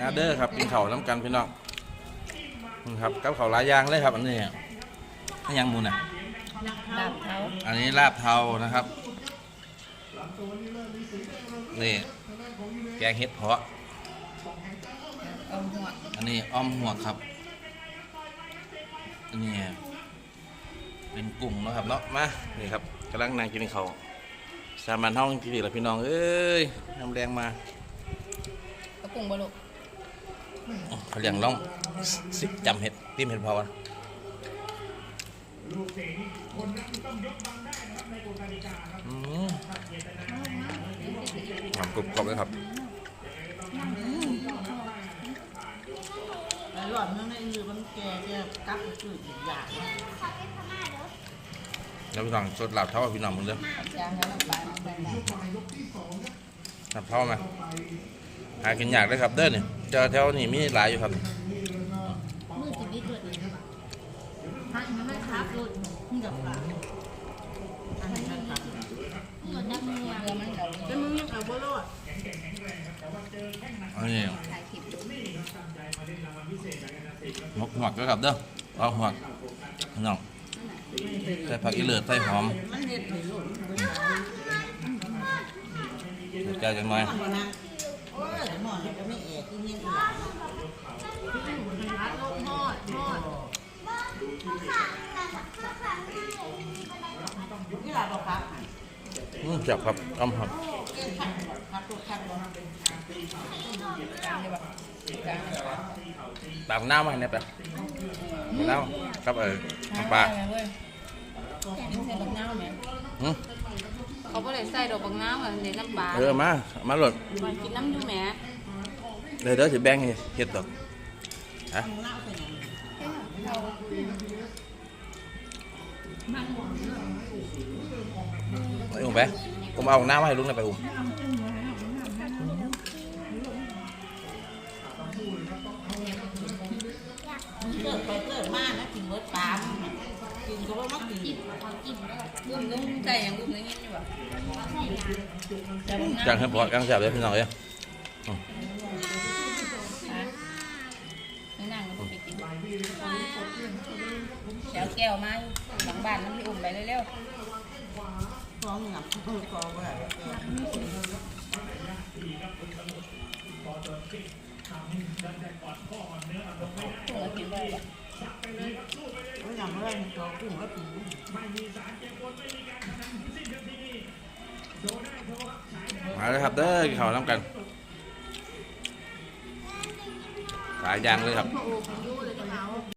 งาเด้อครับกินข้าวน้ำกันพี่น้องนี่ครับกับข้าวหลายอย่างเลยครับ อันนี้อันยังหมูน่ะลาบเท้าอันนี้ลาบเทานะครับนี่แกงเห็ดเพาะอมหัวอันนี้อ้อมหัวกครับอันนี้เป็นกุ้งเนาะครับเนาะมานี่ครับกำลังนั่งกินเขาวสามัญห้องที่ดีละพี่น้องเอ้ยน้ำแรงมากระปุงบลุก เขาเรียงล่องสิจำเห็ดติ้มเห็ดเพาะวะอืมหอมกรุบกรอบเลยครับหลอดมันในมือมันแก่จะกลับไปคืออีกอย่างแล้วพี่น้องสดหลับเท่ากับพี่น้องมึงเด้อจางแล้วน้ำปลาน้ำปลาหลับเท่าไหมหากินยากเลยครับเด้อเนี่ย เจอแถวนี้มีหลายอยู่ครับมือสิบิดเลยพักมันไม่ครับรถนี่กับปลาอันนี้ครับเหมือนนักเรียนเรือมันเราแล้วมึงยังเอาบ่รอดอันนี้ถ่ายคลิปดูหมกหัวกด้วยครับเด้อเอาหัวกพี่น้องใส่ผักอีเลือดใส่หอมมันเห็ดให้หล่นไปใส่จังหน่อย หมดนะโอ้ยหมอนก็ไม่แอกที่นี่คือหลานหอดหอดนี่หลานบอกครับอืมจับครับอ้มครับเก่งขัดขัดตัวขัดบ่จางได้ปะจางตามน้ำมาให้เนี่ยไปน้ำครับเออน้ำปลาน้ำไหมหืมเขาบ่ ได้ใส่ดอกบักน้ำกับเด็ดน้ำปลาเออมามาหลดมันกินน้ำอยู่แหมเดี๋ยวเดี๋ยวจะแบ่งให้เห็ดดอกฮะไปอุ้มไปผมเอาน้ำมาให้ลุงหน่อยไปอุ้ม เกิดไปเกิดมานะกินเบิดปลา กินก็ว่ามักกินกุ้งกุ้งใส่ยังกุ้งอย่างงี้อยู่ปะแต่บักจังน้ำให้พอจังแซ่บเลยพี่น้องเอ้ยไม่นั่งก็ไปกินแก้วแก้วมาหลังบ้านน้ำพี่อุ่มไปเร็วท้องหงับคอว่าๆกุ้งก็กินได้ ปะว่อย่างไรตัวกุ้งก็กินมาเลยครับเด้อเขาวน้ำกันสายยางเลยครับ